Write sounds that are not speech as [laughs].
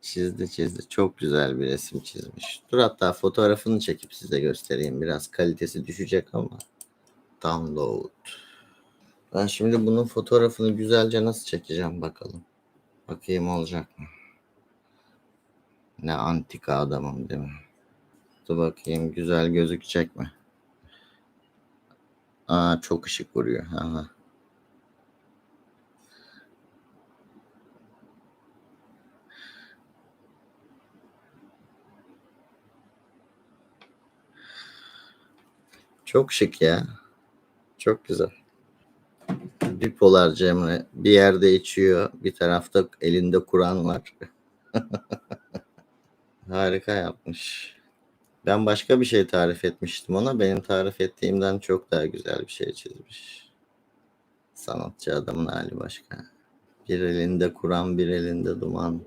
Çizdi çizdi. Çok güzel bir resim çizmiş. Dur hatta fotoğrafını çekip size göstereyim. Biraz kalitesi düşecek ama. Download. Ben şimdi bunun fotoğrafını güzelce nasıl çekeceğim bakalım. Bakayım olacak mı? Ne antika adamım değil mi? Dur bakayım güzel gözükecek mi? Aa çok ışık vuruyor. Aha. Çok şık ya. Çok güzel. Bipolar Cemre bir yerde içiyor, bir tarafta elinde Kur'an var. [laughs] Harika yapmış. Ben başka bir şey tarif etmiştim ona. Benim tarif ettiğimden çok daha güzel bir şey çizmiş. Sanatçı adamın hali başka. Bir elinde Kur'an, bir elinde duman.